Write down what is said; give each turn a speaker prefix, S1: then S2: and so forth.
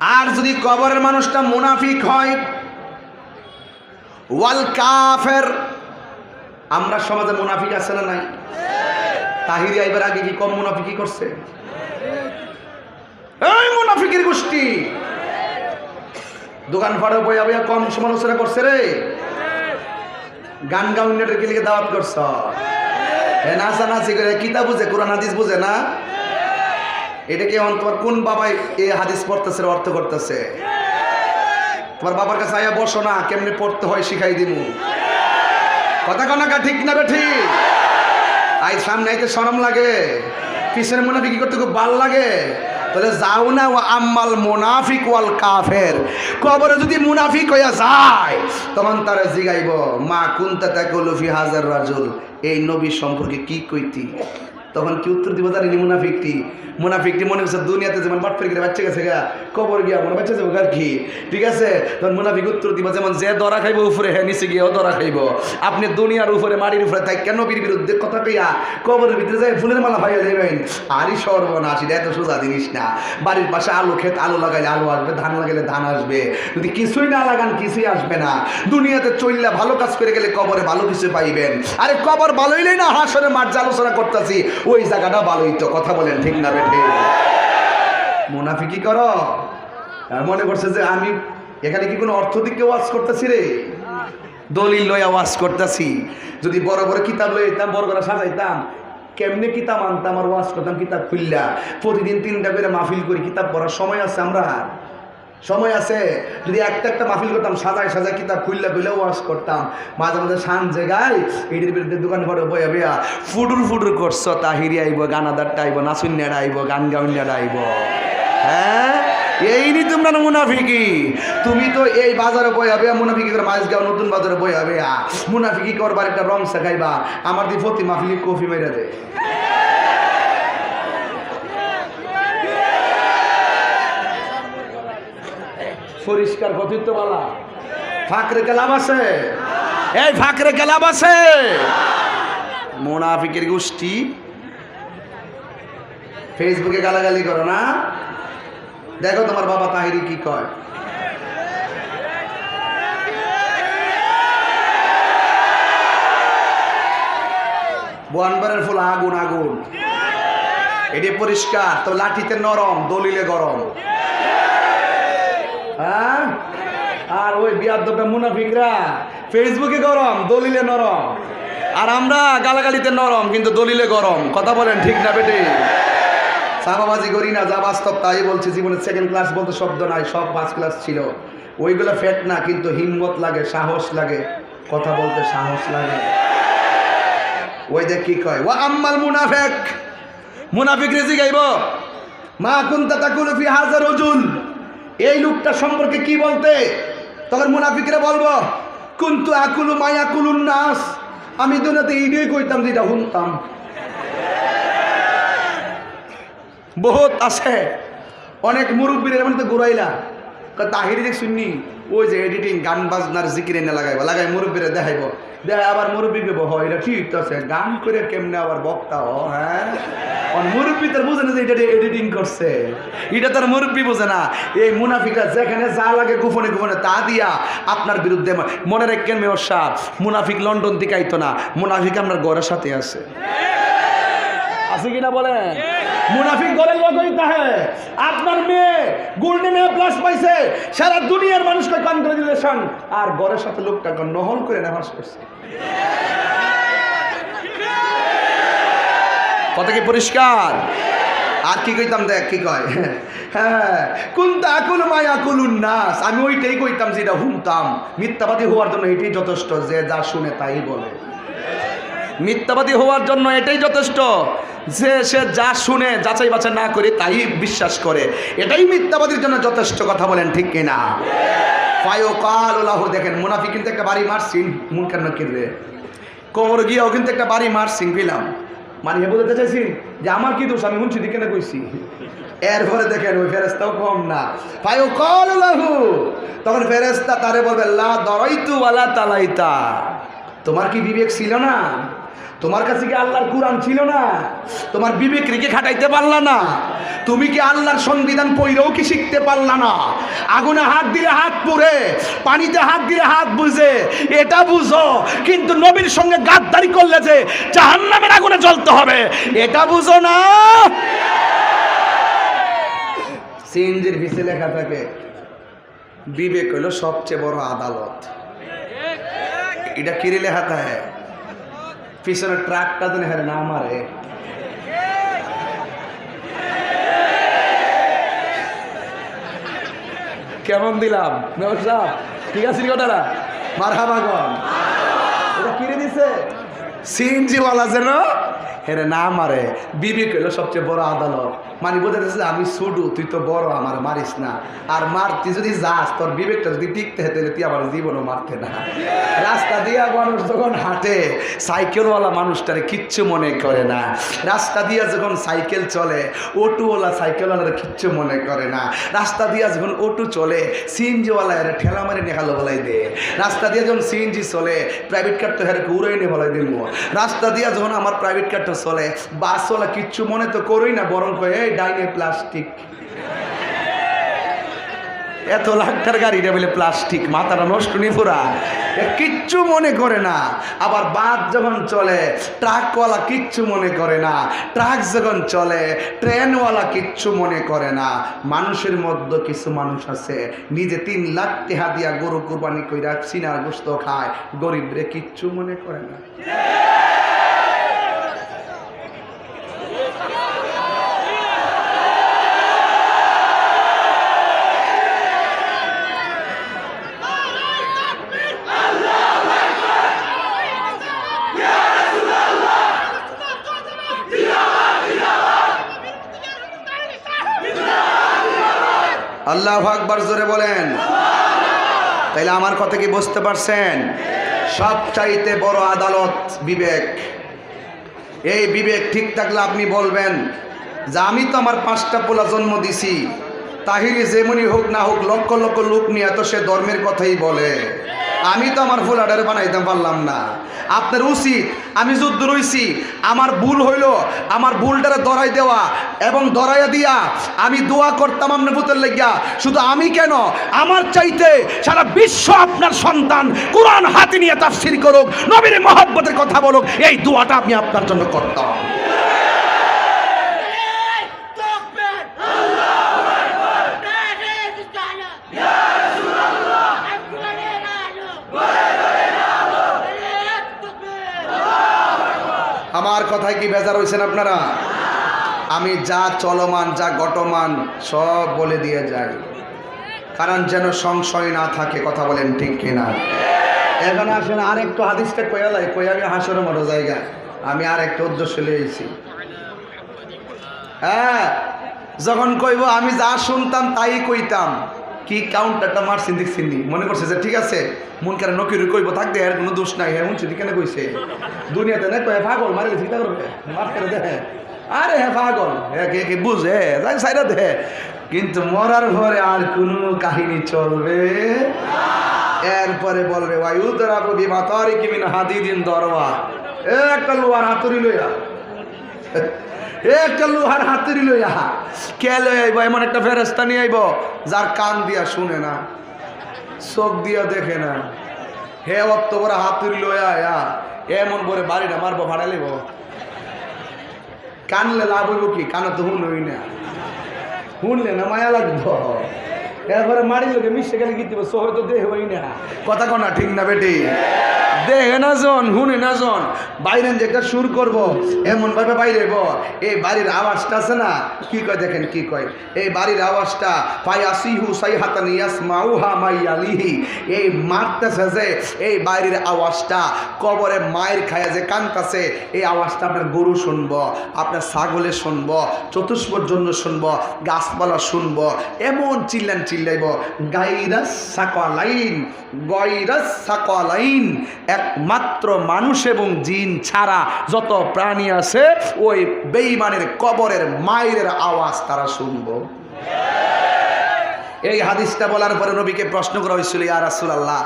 S1: আর যদি কবরের মানুষটা মুনাফিক হয়, ওয়াল কাফের, আমরা সমাজে মুনাফিক আছে না নাই? তাহিরি আইবার আগে কি কম মুনাফিকি করছে? এই মুনাফিকের গোষ্ঠী! দোকান ফাড়ে বইয়া বইয়া কম সমালোচনা করছে রে। গান গাউনের কে লিখে দাওয়াত করছ। নাচা নাচি করে কিতা বুঝে, কোরআন হাদিস বুঝে না? এটা কি এখন তোমার কোন বাবাই এই হাদিস পড়তেছে অর্থ করতেছে? তোমার বাবার কাছে আয়া বসো না, কেমনে পড়তে হয় শিখাই দিমু। কথা কনাকা ঠিক না ঠিক আই, সামনে আইতে সরম লাগে। পিছনে মুনাফিকি করতে খুব ভালো লাগে। তাহলে যাও না ও আম্মাল মুনাফিক ওয়াল কাফের। কবরে যদি মুনাফিক হইয়া যায়, তখন তারা জিগাইব, মা কুন্তা তাকুলু ফি হাজার রাজুল? এই নবী সম্পর্কে কি কইতি? তখন কি উত্তর দিব জানি মুনাফিকটি মুনাফিকটি মনে করছে দুনিয়াতে যেমন বাট ফেরে বাচ্চা গেছে গা, কবর গিয়া মনে বাচ্চা যাব কি। ঠিক আছে? তখন মুনাফিক উত্তর দিব যেমন যে দরা খাইব উপরে হ্যাঁ নিচে গিয়েও দরা খাইব। আপনি দুনিয়ার উপরে, মাটির উপরে তাই কেন নবীর বিরুদ্ধে কথা কইয়া কবরের ভিতরে যাই ফুলের মালা ভাইয়া যাবেন আরই সর্বনাশ, এটা এত সোজা জিনিস না। বাড়ির পাশে আলু ক্ষেত, আলু লাগাইলে আলু আসবে, ধান লাগাইলে ধান আসবে। যদি কিছুই না লাগান, কিছুই আসবে না। দুনিয়াতে চললে ভালো কাজ করে গেলে কবরে ভালো কিছু পাইবেন। আরে কবর ভালোইলেই না হাসরে মাঠ আলোচনা করতেছি। ওই জায়গাটা ভালোই তো, কথা বলেন ঠিক না বেঠে মুনাফিকি করো। মনে করছে যে আমি এখানে কি কোনো অর্থ দিকে ওয়াজ করতেছি রে? দলিল লইয়া ওয়াজ করতেছি। যদি বড় বড় কিতাব লইতাম বড় বড় সাজাইতাম, কেমনে কিতাব আনতাম আর ওয়াজ করতাম কিতাব খুললা প্রতিদিন তিনটা করে মাহফিল করি, কিতাব পড়ার সময় আছে আমরা। সময় আছে। যদি একটা একটা মাহফিল করতাম, সাজায় সাজায় কিতাব খুললে খুললে ওয়াশ করতাম। মাঝে মাঝে সান জায়গায় এটির বিরুদ্ধে দোকান ঘরে বইয়া বইয়া ফুডুর ফুডুর করছ, তাহিরি আইব, গানাদারটা আইব নাচুন্যারা আইব গান গাউন্যারা আইব। হ্যাঁ? এই নি তোমরা মুনাফিকি? তুমি তো এই বাজারে বই হবে মুনাফিকি করে মাছ গাও নতুন বাজারে বই হবে মুনাফিকি করবার একটা রং শেখাইবা। আমার দি ফতি মাফিলি কফি মেরে দে। পরিষ্কার কথিত বলা ফাঁকরে গেলাম আছে? এই ফাঁকরে গেলাম আছে। মুনাফিকের গোষ্ঠী। ফেসবুকে গালাগালি করো না। দেখো তোমার বাবা তাহিরি কি কয়। বোয়ানবারের ফুল আগুন আগুন। এটি পরিষ্কার তো লাঠিতে নরম, দলিলে গরম হ্যাঁ আর ওই বিয়ার দোটা মুনাফিকরা ফেসবুকে গরম, দলিলে নরম। আর আমরা গালাগালিতে নরম, কিন্তু দলিলে গরম। কথা বলেন ঠিক না বেটে? সাবাবাজি করি না, যা বাস্তব তাই বলছি। জীবনের সেকেন্ড ক্লাস বলতে শব্দ নাই, সব পাঁচ ক্লাস ছিল। ওইগুলো ফেট না, কিন্তু হিম্মত লাগে, সাহস লাগে। কথা বলতে সাহস লাগে। ওই দেখ কি কয় ও আম্মাল মুনাফেক। মুনাফিক রেজি গাইব। মা কুন্তা তাকুল ফি হাজার রজুল। এই লোকটা সম্পর্কে কি বলতে? তখন মুনাফিকরা বলব, কিন্তু আকুলু মায়াকুলুন নাস? আমি দুনিয়াতে এইটাই কইতাম যেটা শুনতাম। বহুত আছে। অনেক মুরব্বীরা মানে তো ঘুরাইলা তাহিরি দেখ শুননি? ওই যে এডিটিং গান বাজনার জিকিরে না লাগাইব, লাগাই মুরব্বীরে দেখাইব। দেখ আবার মুরব্বী কে বহ এটা ঠিক আছে, গান করে কেমনে আবার বক্তা, হ হ্যাঁ? মুরব্বী তার বুঝে না যে এটা এডিটিং করছে। এটা তার মুরব্বী বোঝে না। এই মুনাফিকরা যেখানে যা লাগে গোপনে গোপনে তা দিয়া আপনার বিরুদ্ধে মনে রাখেন মেয়র সাহ মুনাফিক লন্ডন থেকে আইতো না, মুনাফিক আপনার ঘরের সাথে আছে। আছে কিনা বলেন? মুনাফিক ঘরের লোক হইতে হয় আপনার মেয়ে গোল্ডেন এ প্লাস পাইছে। সারা দুনিয়ার মানুষকে কংগ্রেচুলেশন আর ঘরের সাথে লোকটাকে নহল করে নেওয়াস করছে কথা কি পরিষ্কার? আর কি কইতাম দেখ, কি কয়? হ্যাঁ কুন্তা আকুল মায়া কুলুন নাস। আমি ওইটাই কইতাম যেটা শুনতাম। মিথ্যাবাদী হওয়ার জন্য এটাই যথেষ্ট, যে যা শুনে তাই বলে। মিথ্যাবাদী হওয়ার জন্য এটাই যথেষ্ট যে সে যা শুনে, যাচাই বাছাই না করে তাই বিশ্বাস করে। এটাই মিথ্যাবাদীর জন্য যথেষ্ট কথা বলেন, ঠিক কিনা? দেখেন মুনাফি কিন্তু একটা বাড়ি মারছিন মুন কেন কিনবে কোমর গিয়েও কিন্তু একটা বাড়ি মারছিন গেলাম মানে এ বলতে চাইছি যে আমার কি দোষ, আমি শুনছি দিকে না কইছি? এরপরে দেখেন, ওই ফেরেস্তাও কম না। ফায়ো কাল লাহু, তখন ফেরেস্তা তারে বলবে, লা দরাইতু ওয়ালা তালাইতা। তোমার কি বিবেক ছিল না? তোমার কাছে কি আল্লাহর কোরআন ছিল না? তোমার বিবেক রেখে খাটাইতে পারলা না? তুমি কি আল্লাহর সংবিধান পইরেও কি শিখতে পারলা না? আগুনে হাত দিলে হাত পুড়ে, পানিতে হাত দিলে হাত বুঝে, এটা বুঝো। কিন্তু নবীর সঙ্গে গাদ্দারি করলে যে জাহান্নামের আগুনে জ্বলতে হবে, এটা বুঝো না। সিএনজির ভিসে লেখা থাকে, বিবেক হলো সবচেয়ে বড় আদালত। এটা কিরে লেখা থাকে? পিছনে ট্রাকটা তো নেহারে না মারে। কেমন দিলাম? ঠিক আছে কটারা কথাটা? মার হাবাগন এটা কিনে দিছে? সিএনজি ওয়ালা যেন হেরে না মারে। বিবেক হলো সবচেয়ে বড় আদালত। মানে বোঝা আমি ছুডু তুই তো বড়, আমার মারিস না। আর মার তুই যদি যাস, তোর বিবেকটা যদি টিকতে হয়, তাহলে তুই আমার জীবনও মারতে না। রাস্তা দিয়া মানুষ যখন হাঁটে, সাইকেলওয়ালা মানুষটারে কিচ্ছু মনে করে না। রাস্তা দিয়া যখন সাইকেল চলে, অটোওয়ালা সাইকেলওয়ালারা কিচ্ছু মনে করে না। রাস্তা দিয়া যখন অটো চলে, সিএনজিওয়ালা এরা ঠেলা মারে নেখালো বলাই দে। রাস্তা দিয়ে যখন সিএনজি চলে প্রাইভেট কার তো হেরে উড়াই নে বলাই দিব রাস্তা দিয়ে যখন আমার প্রাইভেট কারটা চলে, বাস চলে, কিচ্ছু মনে তো করই না, বরং কয়ে, এই ডাইনে প্লাস্টিক। এত লাখটার গাড়িটা বলে প্লাস্টিক, মাথাটা নষ্ট নি পুরা। কিচ্ছু মনে করে না। আবার বাস যখন চলে, ট্রাকওয়ালা কিচ্ছু মনে করে না। ট্রাক যখন চলে, ট্রেনওয়ালা কিচ্ছু মনে করে না। মানুষের মধ্যে কিছু মানুষ আছে, নিজে তিন লাখ টেহা দিয়া গরু কুরবানি কইরা সিনার গোস্ত খায়, গরিবরে কিচ্ছু মনে করে না। আল্লাহ আকবার জোরে বলেন। তাইলে আমার কথা কি বুঝতে পারছেন? সব চাইতে বড় আদালত বিবেক। এই বিবেক ঠিক থাকলে আপনি বলবেন যে আমি তো আমার পাঁচটা পোলা জন্ম দিছি। তাহিরি যেমনি হোক না হোক লক্ষ লক্ষ লোক নিয়ে তো সে ধর্মের কথাই বলে। আমি তো আমার ফুলাডারে বানাইতে পারলাম না। আপনার উচিত আমি যুদ্ধ রইছি। আমার ভুল হইল, আমার ভুলটারে দরাই দেওয়া এবং দরাইয়া দিয়া আমি দোয়া করতাম আপনার পুতের লেগিয়া। শুধু আমি কেন? আমার চাইতে সারা বিশ্ব আপনার সন্তান কোরআন হাতে নিয়ে তাফসির করুক, নবীর মহব্বতের কথা বলুক, এই দোয়াটা আমি আপনার জন্য করতাম। কথায় কি বেজার হয়েছেন আপনারা? আমি যা চলমান, যা গটমান সব বলে দিয়ে যাই। কারণ যেন সংশয় না থাকে, কথা বলেন ঠিক কিনা? এখানে আসেন, আরেকটু হাদিসটা কয়ালাই কই আমি হাসরের মতো জায়গা। আমি আর একটা উদ্দেশ্য লিয়েছি হ্যাঁ যখন কইব আমি যা শুনতাম তাই কইতাম। কি কাউন্টারটা মারছি দেখছি নি? মনে করছে যে ঠিক আছে, মন করে নকির কইব থাকবে এর কোনো দোষ নাই। হ্যাঁ শুনছি, কেন কইছে? দুনিয়াতে না কয়ে পাগল মারে চিন্তা করবে? মাফ করে দে। আরে হ্যাঁ পাগল। হ্যাঁ কে কে, বুঝে যাই সাইরা দে। কিন্তু মরার পরে আর কোনো কাহিনী চলবে? এরপরে বলবে উদরা কবি মাতারি কিমিন হাদি দিন দরবা একটা লোয়ার হাতুরি লইয়া। একটা লোহার হাতুরি লইয়া কে লই আইব? এমন একটা ফেরস্তা নিয়ে আইব, যার কান দিয়া শুনে না, চোখ দিয়া দেখে না। হে অত বড় হাতুরি লইয়া আয়া, এমন বলে বাড়িটা মারবো, ভাড়া লিব কানলে লাভ হইব কি? কানে তো হুন হই না। শুনলে না মায়া লাগতো এরপরে মারি লোকে মিশে গেলে কি দিব? সহ তো দেহ হই না। কথা কনা ঠিক না বেটি? দেখে না জন হুনে না জন বাইরে যে একটা সুর করব, এমন ভাবে বাইরে ব এই বাড়ির আওয়াজটা আছে না? কি কয় দেখেন, কি কয়? এই বাড়ির আওয়াজটা পাই সাই হাতা মাউহা মাই আলিহি এই মারতেছে যে, এই বাড়ির আওয়াজটা, কবরে মায়ের খায়া যে কানতাছে, এই আওয়াজটা আপনার গরু শুনব, আপনার ছাগলে শুনব চতুষ্পর জন্য শুনব, গাছপালা শুনব, এমন চিল্লান চিল্লাইব, গাইরাস সাকলাইন গয়রাস সাকলাইন একমাত্র মানুষ এবং জিন ছাড়া যত প্রাণী আছে, ওই বেইমানের কবরের মায়ের আওয়াজ তারা শুনব। এই হাদিসটা বলার পরে নবীকে প্রশ্ন করা হয়েছিল, ইয়া রাসূলুল্লাহ